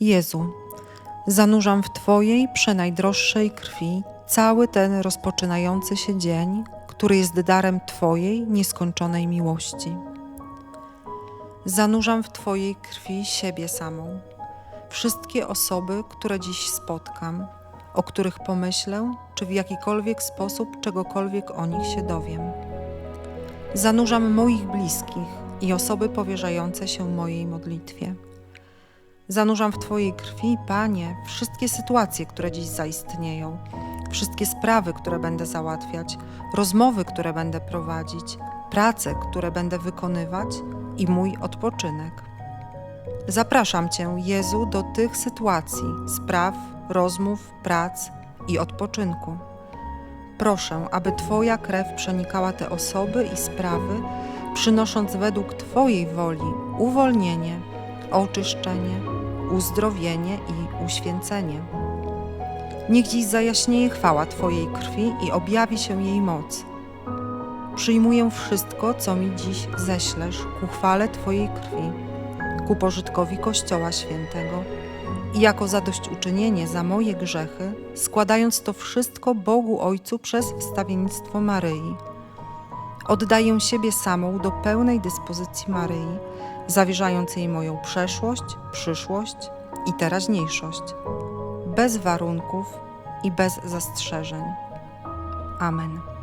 Jezu, zanurzam w Twojej przenajdroższej krwi cały ten rozpoczynający się dzień, który jest darem Twojej nieskończonej miłości. Zanurzam w Twojej krwi siebie samą, wszystkie osoby, które dziś spotkam, o których pomyślę, czy w jakikolwiek sposób czegokolwiek o nich się dowiem. Zanurzam moich bliskich i osoby powierzające się mojej modlitwie. Zanurzam w Twojej krwi, Panie, wszystkie sytuacje, które dziś zaistnieją, wszystkie sprawy, które będę załatwiać, rozmowy, które będę prowadzić, prace, które będę wykonywać i mój odpoczynek. Zapraszam Cię, Jezu, do tych sytuacji, spraw, rozmów, prac i odpoczynku. Proszę, aby Twoja krew przenikała te osoby i sprawy, przynosząc według Twojej woli uwolnienie, oczyszczenie, uzdrowienie i uświęcenie. Niech dziś zajaśnieje chwała Twojej krwi i objawi się jej moc. Przyjmuję wszystko, co mi dziś ześlesz ku chwale Twojej krwi, ku pożytkowi Kościoła Świętego i jako zadośćuczynienie za moje grzechy, składając to wszystko Bogu Ojcu przez wstawiennictwo Maryi. Oddaję siebie samą do pełnej dyspozycji Maryi, zawierzając jej moją przeszłość, przyszłość i teraźniejszość, bez warunków i bez zastrzeżeń. Amen.